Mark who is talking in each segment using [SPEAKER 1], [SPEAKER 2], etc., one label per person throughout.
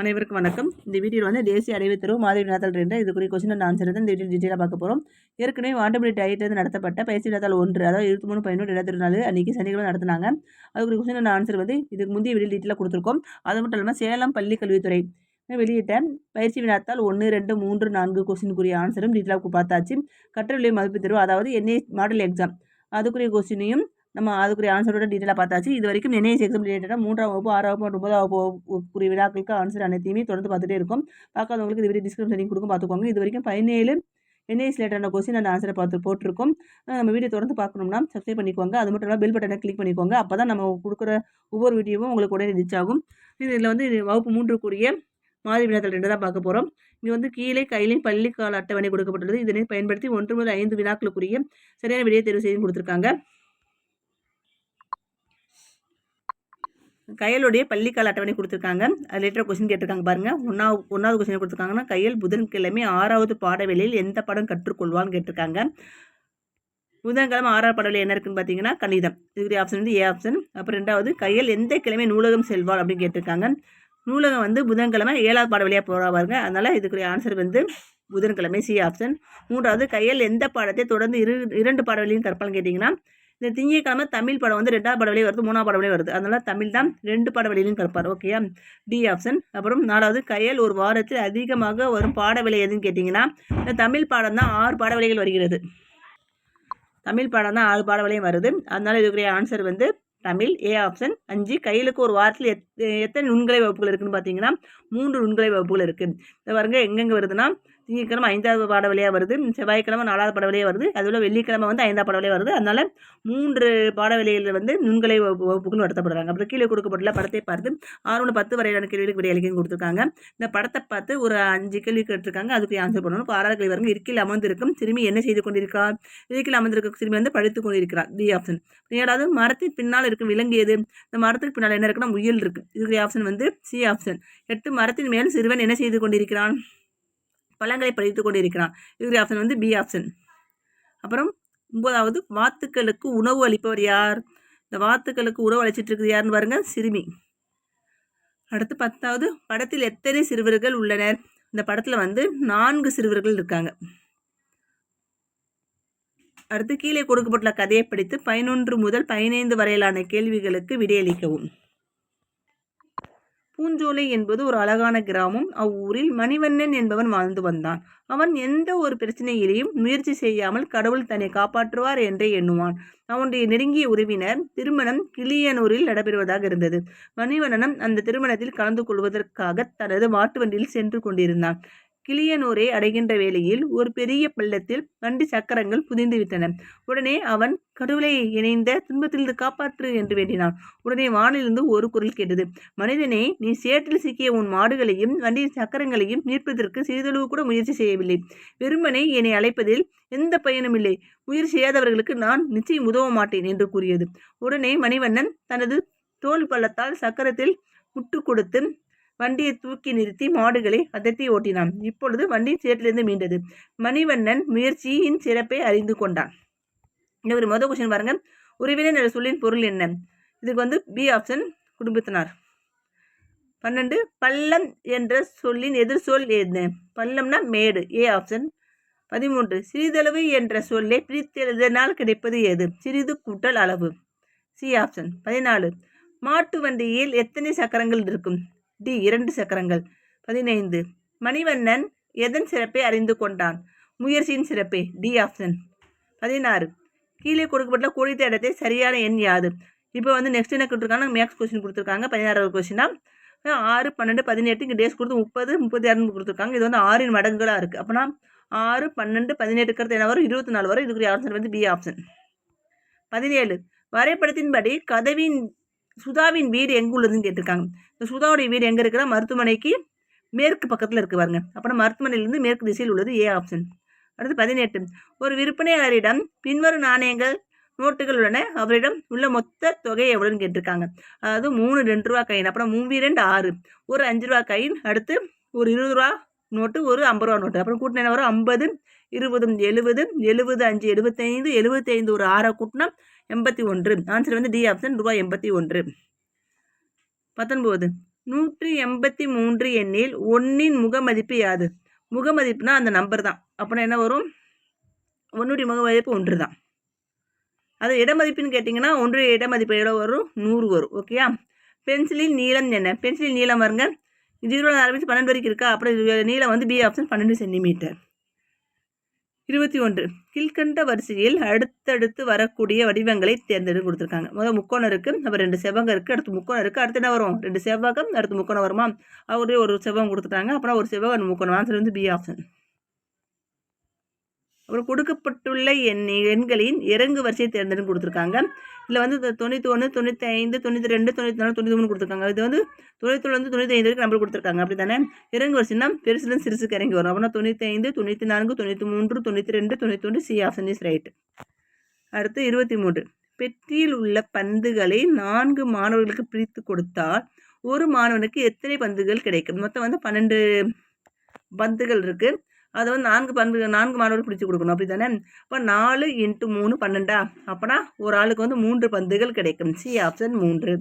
[SPEAKER 1] அனைவருக்கும் வணக்கம். இந்த வீடியோ வந்து தேசிய அறிவு தரும் மாதிரி வினாத்தாள் ரெண்டு. இதுக்குரிய கொஸ்டின் அண்ட் ஆன்சர் தான் இந்த வீடியோ டீட்டெயிலாக பார்க்க போகிறோம் ஏற்கனவே வாண்டபிளி டயட்டிலிருந்து நடத்தப்பட்ட பயிற்சி வினாத்தாள் ஒன்று அதாவது இருபத்தி மூணு பதினொன்று இருபத்தி நாலு அன்றைக்கி சனிக்கிழமை நடத்தினாங்க. அதுக்குரிய கொஸ்டின் அண்ட் ஆன்சர் வந்து இதுக்கு முந்தைய வீடியோ டீட்டெயிலாக கொடுத்துருக்கோம். அது மட்டும் இல்லாமல் சேலம் பள்ளி கல்வித்துறை. வெளியிட்ட பயிற்சி வினாத்தால் ஒன்று ரெண்டு மூன்று நான்கு கொஸ்டினுக்குரிய ஆன்சரும் டீட்டெயிலாக பார்த்தாச்சு. கற்றலை மதிப்பு தருவோம் அதாவது என்ஏ மாடல் எக்ஸாம் அதுக்குரிய கொஸ்டினையும் நம்ம அதுக்குரிய ஆன்சரோட டீட்டெயிலாக பார்த்தாச்சு. இது வரைக்கும் என்ஐஎஸ் எக்ஸாம் ரிலேட்டடாக மூன்றாம் வகுப்பு ஆறாம் வகுப்பு ஒன்பதாம் வகுப்புக்குரிய விழாக்களுக்கு ஆன்சர் அனைத்தையுமே தொடர்ந்து பார்த்துட்டே இருக்கும். பார்க்காதவங்களுக்கு இது வரைக்கும் டிஸ்கிரிப்ஷன் லிங்க் கொடுக்கும் பார்த்துக்கோங்க. இது வரைக்கும் பதினேழு என்ஐஎஸ் ரிலேட்டடான கொஸ்டின் அந்த ஆன்சரை பார்த்து போட்டிருக்கோம். நம்ம வீடியோ தொடர்ந்து பார்க்கணும்னா சப்ஸ்கிரைப் பண்ணிக்கோங்க. அது மட்டும் இல்லாமல் பெல் பட்டனை கிளிக் பண்ணிக்கோங்க. அப்போ தான் நம்ம கொடுக்குற ஒவ்வொரு வீடியோவும் உங்களுக்கு உடனே ரீச் ஆகும். இதில் வந்து வகுப்பு மூன்றுக்குரிய மாதிரி வினாக்கள் ரெண்டு தான் பார்க்க போகிறோம் இங்கே வந்து கீழே கையிலையும் பள்ளி கால அட்டவணை கொடுக்கப்பட்டுள்ளது. இதனை பயன்படுத்தி ஒன்று முதல் ஐந்து வினாக்களுக்குரிய சரியான விடையை தேர்வு செய்து கொடுத்துருக்காங்க. கையலுடைய பள்ளிக்கால அட்டவணை கொடுத்துருக்காங்க. அது கொஸ்டின் கேட்டிருக்காங்க பாருங்கள் ஒன்றாவது ஒன்றாவது கொஸ்டின் கொடுத்துருக்காங்கன்னா கையல் புதன்கிழமை ஆறாவது பாடவேளையில் எந்த படம் கற்றுக்கொள்வான்னு கேட்டிருக்காங்க. புதன்கிழமை ஆறாவது பாடவேளை என்ன இருக்குன்னு பார்த்தீங்கன்னா கணிதம். இதுக்குரிய ஆப்ஷன் வந்து ஏ ஆப்ஷன் அப்புறம் ரெண்டாவது கையல் எந்த கிழமை நூலகம் செல்வாள் அப்படின்னு கேட்டிருக்காங்க. நூலகம் வந்து புதன்கிழமை ஏழாவது பாடவெளியாக போகிறா பாருங்க. அதனால் இதுக்குரிய ஆன்சர் வந்து புதன்கிழமை சி ஆப்ஷன் மூன்றாவது கையல் எந்த பாடத்தை தொடர்ந்து இரு இரண்டு பாடவழியும் கற்பான்னு கேட்டிங்கன்னா இந்த திங்கக்கிழமை தமிழ் படம் வந்து ரெண்டாவது படம் வருது மூணாவது படம் வருது. அதனால் தமிழ் தான் ரெண்டு பட வழியிலும் கற்பார் ஓகேயா டி ஆப்ஷன் அப்புறம் நாலாவது கையல் ஒரு வாரத்தில் அதிகமாக வரும் பாட விலை எதுன்னு கேட்டிங்கன்னா இந்த தமிழ் பாடம் தான் ஆறு பாட விலைகள் வருகிறது. தமிழ் பாடம் தான் ஆறு பாட விலையும் வருது. அதனால் இதுக்குரிய ஆன்சர் வந்து தமிழ் ஏ ஆப்ஷன் அஞ்சு கையிலுக்கு ஒரு வாரத்தில் எத் எத்தனை நுண்கலை வகுப்புகள் இருக்குதுன்னு பார்த்தீங்கன்னா மூன்று நுண்கலை வகுப்புகள் இருக்குது இந்த பாருங்க எங்கெங்கே வருதுன்னா திங்கட்கிழமை ஐந்தாவது பாட வழியாக வருது. செவ்வாய்க்கிழமை நாலாவது பாட வழியாக வருது. அதுபோல் வெள்ளிக்கிழமை வந்து ஐந்தாவது பாட வழியாக வருது. அதனால் மூன்று பாட வழிகளில் வந்து நுண்கலை வகுப்புகள் நடத்தப்படுறாங்க. அப்புறம் கீழே கொடுக்கப்பட்டுள்ள படத்தை பார்த்து ஆறு பத்து வரையிலான கேள்விகளுக்கு விடை அளிக்க கொடுத்துருக்காங்க. இந்த படத்தை பார்த்து ஒரு அஞ்சு கேள்வி கேட்டிருக்காங்க. அதுக்கு ஆன்சர் பண்ணணும். இப்போ ஆறாவது கேள்வி வருங்க இருக்கில் அமர்ந்திருக்கும். சிறுமி என்ன செய்து கொண்டிருக்கிறார் இருக்கில் அமர்ந்திருக்கும். சிறுமி வந்து படித்து கொண்டிருக்கிறார். டி ஆப்ஷன் ஏழாவது மரத்தின் பின்னால் இருக்கும் விலங்கு எது இந்த மரத்துக்கு பின்னால் என்ன இருக்குன்னா முயல் இருக்குது இதுக்கு ஆப்ஷன் வந்து சி ஆப்ஷன் எட்டு மரத்தின் மேல் சிறுவன் என்ன செய்து கொண்டிருக்கிறான்? பழங்களை படித்து கொண்டிருக்கிறான். இருக்கிற ஆப்ஷன் வந்து பி ஆப்ஷன் அப்புறம் ஒன்பதாவது வாத்துக்களுக்கு உணவு அளிப்பவர் யார்? இந்த வாத்துக்களுக்கு உணவு அளிச்சிட்டு இருக்குது யாருன்னு பாருங்க சிறுமி. அடுத்து பத்தாவது படத்தில் எத்தனை சிறுவர்கள் உள்ளனர்? இந்த படத்தில் வந்து நான்கு சிறுவர்கள் இருக்காங்க. அடுத்து கீழே கொடுக்கப்பட்டுள்ள கதையை படித்து பதினொன்று முதல் பதினைந்து வரையிலான கேள்விகளுக்கு விடையளிக்கவும். பூஞ்சோலை என்பது ஒரு அழகான கிராமம். அவ்வூரில் மணிவண்ணன் என்பவன் வாழ்ந்து வந்தான். அவன் எந்த ஒரு பிரச்சனையிலையும் முயற்சி செய்யாமல் கடவுள் தன்னை காப்பாற்றுவார் என்றே எண்ணுவான். அவனுடைய நெருங்கிய உறவினர் திருமணம் கிளியனூரில் நடைபெறுவதாக இருந்தது. மணிவண்ணனும் அந்த திருமணத்தில் கலந்து கொள்வதற்காக தனது மாட்டு வண்டியில் சென்று கொண்டிருந்தான். கிளியனூரை அடைகின்ற வேளையில் ஒரு பெரிய பள்ளத்தில் வண்டி சக்கரங்கள் புதிந்துவிட்டன. உடனே அவன் கடவுளை இணைந்த துன்பத்திலிருந்து காப்பாற்று என்று வேண்டினான். உடனே வானிலிருந்து ஒரு குரல் கேட்டது மனிதனே நீ சேற்றில் சிக்கிய உன் மாடுகளையும் வண்டியின் சக்கரங்களையும் மீட்பதற்கு சிறிதளவு கூட முயற்சி செய்யவில்லை. வெறுமனை என்னை அழைப்பதில் எந்த பயனும் இல்லை. உயிர் செய்யாதவர்களுக்கு நான் நிச்சயம் உதவ மாட்டேன் என்று கூறியது. உடனே மணிவண்ணன் தனது தோல் பள்ளத்தால் சக்கரத்தில் முட்டு கொடுத்து வண்டியை தூக்கி நிறுத்தி மாடுகளை அதட்டி ஓட்டினான். இப்பொழுது வண்டி சேற்றிலிருந்து மீண்டது. மணிவண்ணன் முயற்சியின் சிறப்பை அறிந்து கொண்டான். இந்த ஒரு மொதல் கொஸ்டின் பாருங்க. உறவினர் என்ற சொல்லின் பொருள் என்ன? இதுக்கு வந்து பி ஆப்ஷன் குடும்பத்தினார். பன்னெண்டு பள்ளம் என்ற சொல்லின் எதிர் சொல் என்ன? பள்ளம்னா மேடு ஏ ஆப்ஷன் பதிமூன்று சிறிதளவு என்ற சொல்லை பிரித்தெழுதினால் கிடைப்பது எது சிறிது கூட்டல் அளவு. சி ஆப்ஷன் பதினாலு மாட்டு வண்டியில் எத்தனை சக்கரங்கள் இருக்கும்? டி இரண்டு சக்கரங்கள். பதினைந்து. மணிவண்ணன் எதன் சிறப்பை அறிந்து கொண்டான்? முயற்சியின் சிறப்பே. டி. ஆப்ஷன் பதினாறு. கீழே கொடுக்கப்பட்ட குறித்த இடத்தை சரியான எண் யாது? இப்போ வந்து நெக்ஸ்ட் என்ன கொடுத்துருக்காங்க மேக்ஸ் கொஸ்டின் கொடுத்துருக்காங்க. பதினாறாவது கொஸ்டினா ஆறு பன்னெண்டு பதினெட்டு இங்கே டேஸ் கொடுத்து முப்பது முப்பத்தி ஆறுன்னு கொடுத்துருக்காங்க. இது வந்து ஆறின் மடங்குகளாக இருக்குது அப்போனா ஆறு பன்னெண்டு பதினெட்டுக்கிறது என்ன வரும்? இருபத்தி நாலு வரும். இதுக்குரிய ஆப்ஷன் வந்து பி ஆப்ஷன் பதினேழு. வரைபடத்தின்படி கதவின் சுதாவின் வீடு எங்கே உள்ளதுன்னு கேட்டிருக்காங்க. இந்த சுதாவுடைய வீடு எங்கே இருக்கிறா மருத்துவமனைக்கு மேற்கு பக்கத்தில் இருக்கு பாருங்க. அப்புறம் மருத்துவமனையிலிருந்து மேற்கு திசையில் உள்ளது ஏ ஆப்ஷன் அடுத்து பதினெட்டு. ஒரு விற்பனையாளரிடம் பின்வரும் நாணயங்கள் நோட்டுகள் உள்ளன. அவரிடம் உள்ள மொத்த தொகை எவ்வளோன்னு கேட்டிருக்காங்க. அதாவது மூணு ரெண்டு ரூபா கையின் அப்புறம் மூவி ரெண்டு ஆறு. ஒரு அஞ்சு ரூபா கையின் அடுத்து ஒரு இருபது ரூபா நோட்டு ஒரு ஐம்பது ரூபா நோட்டு. அப்புறம் கூட்டினா வரும்? ஐம்பது இருபது எழுபது எழுபது அஞ்சு எழுபத்தைந்து எழுபத்தைந்து ஒரு ஆறை கூட்டினா எண்பத்தி ஒன்று. ஆன்சர் வந்து டி ஆப்ஷன் ரூபாய் எண்பத்தி ஒன்று. பத்தொன்பது. நூற்றி எண்பத்தி மூன்று எண்ணில் ஒன்றின் முகமதிப்பு யாது? முகமதிப்புனா அந்த நம்பர் தான். அப்படின்னா என்ன வரும்? ஒன்றுடைய முகமதிப்பு ஒன்று தான். அது இடமதிப்புன்னு கேட்டிங்கன்னா ஒன்று இடமதிப்பு எவ்வளோ வரும்? நூறு வரும். ஓகேயா பென்சிலின் நீளம் என்ன? பென்சிலின் நீளம் வருங்க ஜீரோவில் ஆரம்பித்து பன்னெண்டு வரைக்கும் இருக்கா? அப்புறம் நீளம் வந்து பி ஆப்ஷன் பன்னெண்டு சென்டிமீட்டர் இருபத்தி ஒன்று. கீழ்கண்ட வரிசையில் அடுத்தடுத்து வரக்கூடிய வடிவங்களை தேர்ந்தெடுத்து கொடுத்துருக்காங்க. முதல் முக்கோணம் இருக்குது அப்புறம் ரெண்டு செவ்வகம் இருக்குது அடுத்து முக்கோணம் இருக்குது அடுத்து என்ன வரும்? ரெண்டு செவ்வகம் அடுத்து முக்கோணம் வருமா? அவரே ஒரு செவ்வகம் கொடுத்துட்டாங்க அப்புறம் ஒரு செவ்வகம் முக்கோணம். ஆன்சர் வந்து பி ஆப்ஷன் அப்புறம் கொடுக்கப்பட்டுள்ள எண் எண்களின் இறங்கு வரிசையை தேர்ந்தெடுத்து கொடுத்துருக்காங்க. இதில் வந்து தொண்ணூற்றி ஒன்று தொண்ணூற்றி ஐந்து தொண்ணூற்றி ரெண்டு தொண்ணூற்றி நாலு தொண்ணூற்றி மூணு கொடுத்துருக்காங்க. இது வந்து தொண்ணூற்றி வந்து தொண்ணூற்றி ஐந்து வரைக்கும் நம்பர் கொடுத்துருக்காங்க. அப்படி தானே இறங்கு வருஷம்னா பெருசுலேருந்து சிறுசுக்கு இறங்கி வரும். அப்படின்னா தொண்ணூற்றி ஐந்து தொண்ணூற்றி நான்கு தொண்ணூற்றி மூன்று தொண்ணூற்றி ரெண்டு தொண்ணூற்றி ஒன்று சி ஆப்ஷன் இஸ் ரைட் அடுத்து இருபத்தி மூன்று பெட்டியில் உள்ள பந்துகளை நான்கு மாணவர்களுக்கு பிரித்து கொடுத்தால் ஒரு மாணவனுக்கு எத்தனை பந்துகள் கிடைக்கும்? மொத்தம் வந்து பன்னெண்டு பந்துகள் இருக்குது அதை வந்து நான்கு பண்பு நான்கு மாணவர்கள் பிடிச்சி கொடுக்கணும். அப்படி தானே இப்போ நாலு இன்ட்டு மூணு பன்னெண்டா? அப்போனா ஒரு ஆளுக்கு வந்து மூன்று பந்துகள் கிடைக்கும். சி ஆப்ஷன் மூன்று.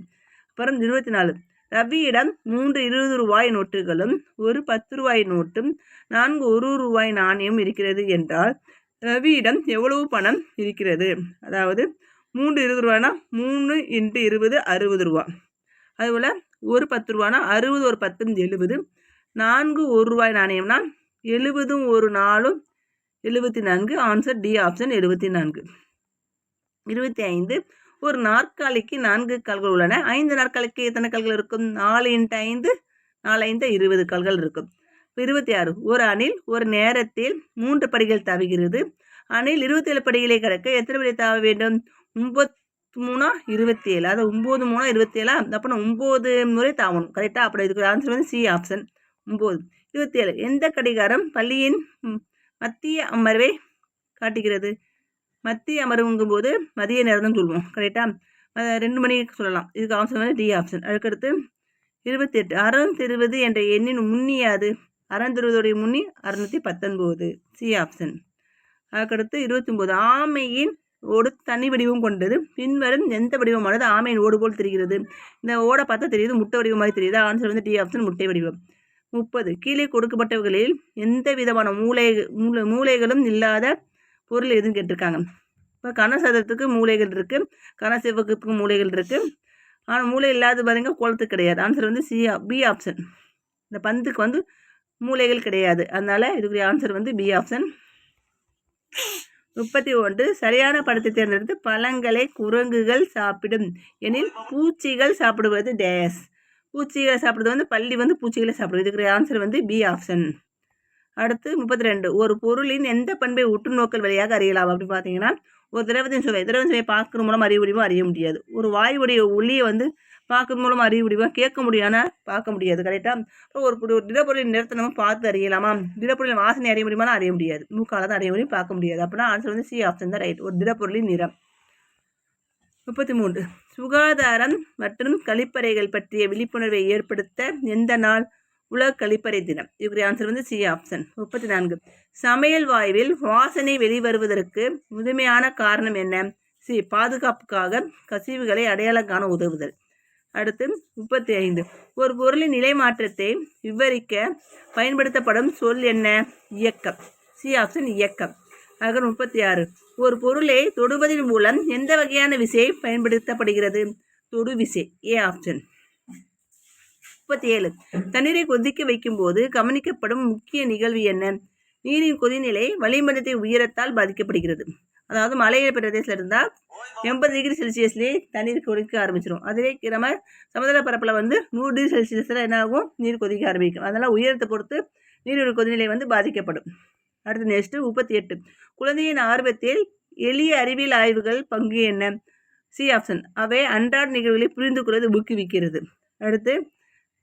[SPEAKER 1] அப்புறம் இருபத்தி நாலு. ரவியிடம் மூன்று இருபது ரூபாய் நோட்டுகளும் ஒரு பத்து ரூபாய் நோட்டும் நான்கு ஒரு ரூபாய் நாணயம் இருக்கிறது என்றால் ரவியிடம் எவ்வளவு பணம் இருக்கிறது? அதாவது மூன்று இருபது ரூபானா மூணு இன்ட்டு இருபது அறுபது ரூபா. அதுபோல் ஒரு பத்து ரூபானா அறுபது ஒரு பத்து எழுபது. நான்கு ஒரு ரூபாய் நாணயம்னா எழுபதும் ஒரு நாளும் எழுபத்தி நான்கு ஆன்சர் டி ஆப்ஷன் எழுபத்தி நான்கு இருபத்தி ஐந்து ஒரு நாற்காலிக்கு நான்கு கால்கள் உள்ளன. ஐந்து நாற்காலிக்கு எத்தனை கால்கள் இருக்கும்? நாலு இன்ட்டு ஐந்து நாலு ஐந்து இருபது கால்கள் இருக்கும். இருபத்தி ஆறு ஒரு அணில் ஒரு நேரத்தில் மூன்று படிகள் தவிகிறது. அணில் இருபத்தி ஏழு படிகளை கிடக்க எத்தனை படி தாவ வேண்டும்? ஒம்பத்தி மூணா இருபத்தி ஏழு அதாவது ஒம்பது மூணா இருபத்தி ஏழா அப்புறம் ஒம்பது முறை தாவணும். கரெக்டாக அப்படி இதுக்கு ஆன்சர் வந்து சி ஆப்ஷன் ஒம்பது. இருபத்தி ஏழு. எந்த கடிகாரம் பள்ளியின் மத்திய அமர்வை காட்டுகிறது? மத்திய அமர்வுங்கும் போது மதிய நேரம் தான் சொல்லுவோம் கரெக்டாக ரெண்டு மணிக்கு சொல்லலாம். இதுக்கு ஆப்ஷன் வந்து டி ஆப்ஷன் அதுக்கடுத்து இருபத்தி எட்டு. அறந்திருவது என்ற எண்ணின் முன்னியாது அறந்திருவதுடைய முன்னி அறுநூத்தி பத்தொன்பது. சி ஆப்ஷன் அதுக்கடுத்து இருபத்தி ஆமையின் ஓடு தனி வடிவம் கொண்டது. பின்வரும் எந்த வடிவமானது? ஆமையின் ஓடு போல் தெரிகிறது. இந்த ஓடை பார்த்தா தெரியுது முட்டை வடிவம் மாதிரி தெரியுது. ஆன்சர் வந்து டி ஆப்ஷன் முட்டை வடிவம். முப்பது. கீழே கொடுக்கப்பட்டவர்களில் எந்த விதமான மூளை மூளை மூளைகளும் இல்லாத பொருள் எதுவும் கேட்டிருக்காங்க. இப்போ கனசதத்துக்கு மூளைகள் இருக்குது கனசிவகத்துக்கு மூளைகள் இருக்குது ஆனால் மூளை இல்லாத பாருங்க குளத்துக்கு கிடையாது. ஆன்சர் வந்து சி பி ஆப்ஷன் இந்த பந்துக்கு வந்து மூளைகள் கிடையாது. அதனால் இதுக்குரிய ஆன்சர் வந்து பி ஆப்ஷன் முப்பத்தி ஒன்று. சரியான படத்தை தேர்ந்தெடுத்து பழங்களை குரங்குகள் சாப்பிடும். எனில் பூச்சிகள் சாப்பிடுவது டேஸ் பூச்சிகளை சாப்பிட்றது வந்து பள்ளி வந்து பூச்சிகளை சாப்பிடுது. இதுக்கு ஆன்சர் வந்து பி ஆப்ஷன் அடுத்து முப்பத்தி ரெண்டு ஒரு பொருளின் எந்த பண்பை உற்றுநோக்கல் வழியாக அறியலாம்? அப்படி பார்த்தீங்கன்னா ஒரு திரவத்தின் சுவை. திரவத்தின் சுவையை பார்க்குற மூலம் அறிய முடியுமோ அறிய முடியாது. ஒரு வாயுடைய ஒளியை வந்து பார்க்கறது மூலம் அறிய முடியுமா? கேட்க முடியானா பார்க்க முடியாது. கரெக்டாக இப்போ ஒரு ஒரு திடப்பொருளின் நிறத்தை நம்ம பார்த்து அறியலாமா? திடப்பொருளின் வாசனை அறிய முடியுமானா? அறிய முடியாது. மூக்கால் தான் அறிய முடியும் பார்க்க முடியாது. அப்படின்னா ஆன்சர் வந்து சி ஆப்ஷன் தான் ரைட் ஒரு திடப்பொருளின் நிறம். முப்பத்தி மூன்று சுகாதாரம் மற்றும் கழிப்பறைகள் பற்றிய விழிப்புணர்வை ஏற்படுத்த எந்த நாள் உலக கழிப்பறை தினம்? இதுக்குரிய ஆன்சர் வந்து சி ஆப்ஷன் முப்பத்தி நான்கு சமையல் வாயுவில் வாசனை வெளிவருவதற்கு முழுமையான காரணம் என்ன? சி பாதுகாப்புக்காக கசிவுகளை அடையாளம் காண உதவுதல். அடுத்து முப்பத்தி ஐந்து ஒரு பொருளின் நிலை மாற்றத்தை விவரிக்க பயன்படுத்தப்படும் சொல் என்ன? இயக்கம். சி ஆப்ஷன் இயக்கம். அகர் முப்பத்தி ஆறு ஒரு பொருளை தொடுவதன் மூலம் எந்த வகையான விசை பயன்படுத்தப்படுகிறது? தொடு விசை ஏ ஆப்ஷன் முப்பத்தி ஏழு தண்ணீரை கொதிக்க வைக்கும்போது கவனிக்கப்படும் முக்கிய நிகழ்வு என்ன? நீரின் கொதிநிலை வளிமண்டலத்தை உயரத்தால் பாதிக்கப்படுகிறது. அதாவது மலையில பிரதேசத்தில் இருந்தால் எண்பது டிகிரி செல்சியஸ்லேயே தண்ணீர் கொதிக்க ஆரம்பிச்சிடும் அதுவே நம்ம சமதள பரப்பில் வந்து நூறு டிகிரி செல்சியஸில் என்ன ஆகும்? நீர் கொதிக்க ஆரம்பிக்கும். அதனால் உயரத்தை பொறுத்து நீரோட கொதிநிலை வந்து பாதிக்கப்படும். அடுத்து நெக்ஸ்ட்டு முப்பத்தி எட்டு குழந்தையின் ஆர்வத்தில் எளிய அறிவியல் ஆய்வுகள் பங்கு என்ன? சி ஆப்ஷன் அவை அன்றாட நிகழ்வுகளை புரிந்து கொள்வது ஊக்குவிக்கிறது. அடுத்து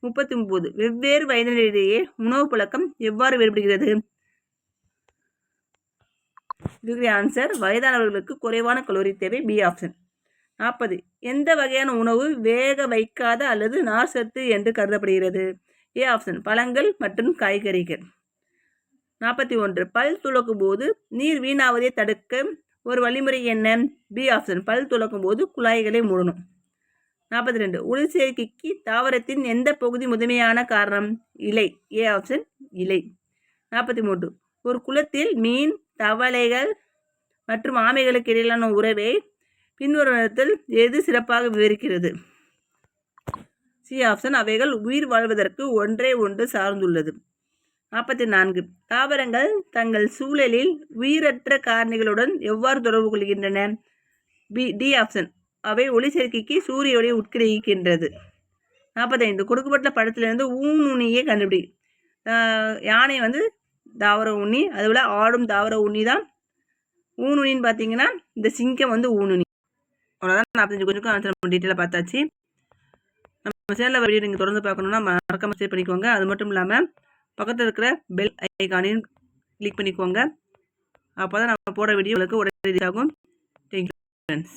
[SPEAKER 1] முப்பத்தி ஒம்பது வெவ்வேறு வயதினரிடையே உணவு பழக்கம் எவ்வாறு வேறுபடுகிறது? ஆன்சர் வயதானவர்களுக்கு குறைவான கலோரி தேவை பி ஆப்ஷன் நாற்பது. எந்த வகையான உணவு வேக வைக்காத அல்லது நார்சத்து என்று கருதப்படுகிறது? ஏ ஆப்ஷன் பழங்கள் மற்றும் காய்கறிகள். நாற்பத்தி ஒன்று. பல் துளக்கும் போது நீர் வீணாவதை தடுக்க ஒரு வழிமுறை என்ன? பி ஆப்ஷன் பல் துளக்கும் போது குழாய்களை மூடணும். நாற்பத்தி ரெண்டு. ஒளிச்சேர்க்கைக்கு தாவரத்தின் எந்த பகுதி முதன்மையான காரணம்? இலை. ஏ ஆப்ஷன் இலை. நாற்பத்தி மூன்று. ஒரு குளத்தில் மீன் தவளைகள் மற்றும் ஆமைகளுக்கு இடையிலான உறவை பின்வருவத்தில் எது சிறப்பாக விவரிக்கிறது? சி ஆப்ஷன் அவைகள் உயிர் வாழ்வதற்கு ஒன்றே ஒன்று சார்ந்துள்ளது. நாற்பத்தி நான்கு. தாவரங்கள் தங்கள் சூழலில் உயிரற்ற காரணிகளுடன் எவ்வாறு தொடர்பு கொள்கின்றன? பி டி ஆப்ஷன் அவை ஒளிச்சேர்க்கைக்கு சூரிய ஒளி உட்கிரகிக்கின்றது. நாற்பத்தைந்து. கொடுக்கப்பட்ட படத்திலிருந்து ஊனுண்ணியை கண்டுபிடி. யானை வந்து தாவர உண்ணி அதுபோல் ஆடும் தாவர உண்ணி தான் ஊனுண்ணின்னு பார்த்தீங்கன்னா இந்த சிங்கம் வந்து ஊனுண்ணி அவ்வளோதான் நாற்பத்தஞ்சு கொஞ்சம் ஆன்சர் நம்ம டீட்டெயிலாக பார்த்தாச்சு. நம்ம சேனலில் வீடியோ நீங்கள் தொடர்ந்து பார்க்கணுன்னா மறக்காம சேவ் பண்ணிக்கோங்க. அது மட்டும் இல்லாமல் பக்கத்தில் இருக்கிற பெல் ஐக்கானையும் கிளிக் பண்ணிக்கோங்க. அப்போ தான் நம்ம போட வீடியோ உங்களுக்கு உடனே ஆகும். Thank you friends